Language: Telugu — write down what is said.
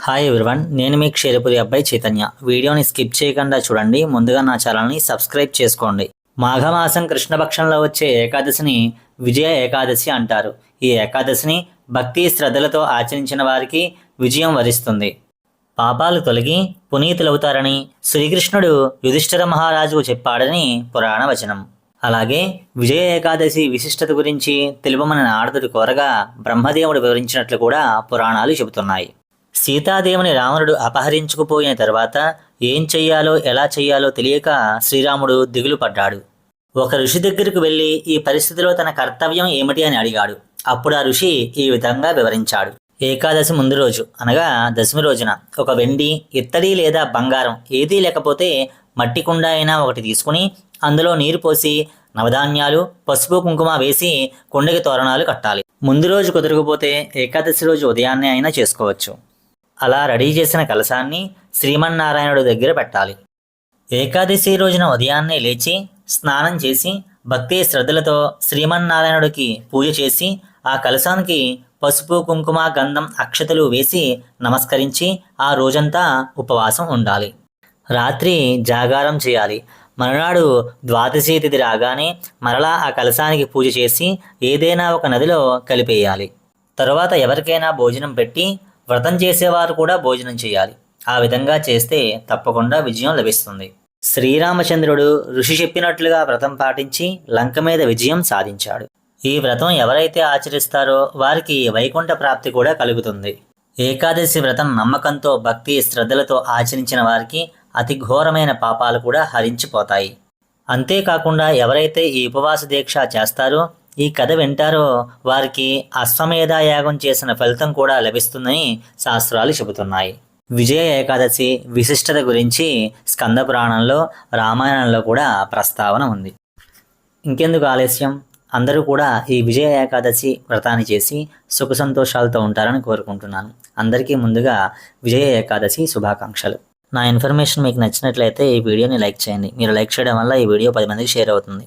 హాయ్ ఎవ్రీవన్ నేను మీ క్షీరపురి అబ్బాయి చైతన్య. వీడియోని స్కిప్ చేయకుండా చూడండి ముందుగా నా ఛానల్ని సబ్స్క్రైబ్ చేసుకోండి. మాఘమాసం కృష్ణపక్షంలో వచ్చే ఏకాదశిని విజయ ఏకాదశి అంటారు. ఈ ఏకాదశిని భక్తి శ్రద్ధలతో ఆచరించిన వారికి విజయం వరిస్తుంది. పాపాలు తొలగి పునీతులవుతారని శ్రీకృష్ణుడు యుధిష్ఠిర మహారాజుకు చెప్పాడని పురాణ వచనం. అలాగే విజయ ఏకాదశి విశిష్టత గురించి తెలుపమని నారదుడు కోరగా బ్రహ్మదేవుడు వివరించినట్లు కూడా పురాణాలు చెబుతున్నాయి. సీతాదేవిని రావణుడు అపహరించుకుపోయిన తర్వాత ఏం చెయ్యాలో ఎలా చెయ్యాలో తెలియక శ్రీరాముడు దిగులు పడ్డాడు. ఒక ఋషి దగ్గరకు వెళ్ళి ఈ పరిస్థితిలో తన కర్తవ్యం ఏమిటి అని అడిగాడు. అప్పుడు ఆ ఋషి ఈ విధంగా వివరించాడు. ఏకాదశి ముందు రోజు అనగా దశమి రోజున ఒక వెండి ఇత్తడి లేదా బంగారం ఏదీ లేకపోతే మట్టి కుండ అయినా ఒకటి తీసుకుని అందులో నీరు పోసి నవధాన్యాలు పసుపు కుంకుమ వేసి కుండకి తోరణాలు కట్టాలి. ముందు రోజు కుదరకపోతే ఏకాదశి రోజు ఉదయాన్నే అయినా చేసుకోవచ్చు. అలా రెడీ చేసిన కలశాన్ని శ్రీమన్నారాయణుడి దగ్గర పెట్టాలి. ఏకాదశి రోజున ఉదయాన్నే లేచి స్నానం చేసి భక్తి శ్రద్ధలతో శ్రీమన్నారాయణుడికి పూజ చేసి ఆ కలశానికి పసుపు కుంకుమ గంధం అక్షతలు వేసి నమస్కరించి ఆ రోజంతా ఉపవాసం ఉండాలి. రాత్రి జాగారం చేయాలి. మరునాడు ద్వాదశి తిథి రాగానే మరలా ఆ కలశానికి పూజ చేసి ఏదైనా ఒక నదిలో కలిపేయాలి. తరువాత ఎవరికైనా భోజనం పెట్టి వ్రతం చేసేవారు కూడా భోజనం చేయాలి. ఆ విధంగా చేస్తే తప్పకుండా విజయం లభిస్తుంది. శ్రీరామచంద్రుడు ఋషి చెప్పినట్లుగా వ్రతం పాటించి లంక మీద విజయం సాధించాడు. ఈ వ్రతం ఎవరైతే ఆచరిస్తారో వారికి వైకుంఠ ప్రాప్తి కూడా కలుగుతుంది. ఏకాదశి వ్రతం నమ్మకంతో భక్తి శ్రద్ధలతో ఆచరించిన వారికి అతి ఘోరమైన పాపాలు కూడా హరించిపోతాయి. అంతేకాకుండా ఎవరైతే ఈ ఉపవాస దీక్ష చేస్తారో ఈ కథ వింటారో వారికి అశ్వమేధ యాగం చేసిన ఫలితం కూడా లభిస్తుందని శాస్త్రాలు చెబుతున్నాయి. విజయ ఏకాదశి విశిష్టత గురించి స్కంద పురాణంలో రామాయణంలో కూడా ప్రస్తావన ఉంది. ఇంకెందుకు ఆలస్యం? అందరూ కూడా ఈ విజయ ఏకాదశి వ్రతాన్ని చేసి సుఖ సంతోషాలతో ఉంటారని కోరుకుంటున్నాను. అందరికీ ముందుగా విజయ ఏకాదశి శుభాకాంక్షలు. నా ఇన్ఫర్మేషన్ మీకు నచ్చినట్లయితే ఈ వీడియోని లైక్ చేయండి. మీరు లైక్ చేయడం వల్ల ఈ వీడియో పది మందికి షేర్ అవుతుంది.